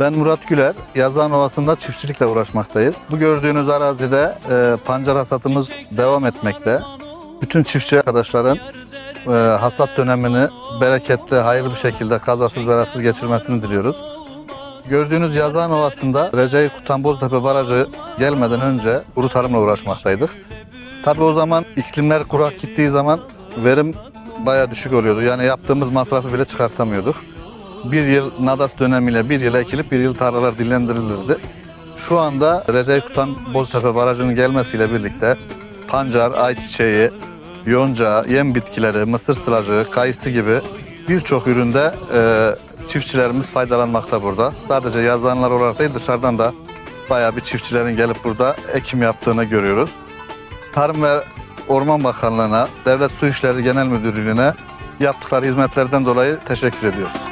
Ben Murat Güler, Yazan Ovası'nda çiftçilikle uğraşmaktayız. Bu gördüğünüz arazide e, pancar hasatımız devam etmekte. Bütün çiftçi arkadaşların e, hasat dönemini bereketli, hayırlı bir şekilde kazasız belasız geçirmesini diliyoruz. Gördüğünüz Yazan Ovası'nda Recai Kutan Boztepe Barajı gelmeden önce kuru tarımla uğraşmaktaydık. Tabii o zaman iklimler kurak gittiği zaman verim baya düşük oluyordu. Yani yaptığımız masrafı bile çıkartamıyorduk. Bir yıl nadas dönemiyle bir yıla ekilip bir yıl tarlalar dinlendirilirdi. Şu anda Recep Kutan Boztepe Barajı'nın gelmesiyle birlikte pancar, ayçiçeği, yonca, yem bitkileri, mısır sılacı, kayısı gibi birçok üründe e, çiftçilerimiz faydalanmakta burada. Sadece yazanlar olarak değil dışarıdan da bayağı bir çiftçilerin gelip burada ekim yaptığını görüyoruz. Tarım ve Orman Bakanlığı'na, Devlet Su İşleri Genel Müdürlüğü'ne yaptıkları hizmetlerden dolayı teşekkür ediyoruz.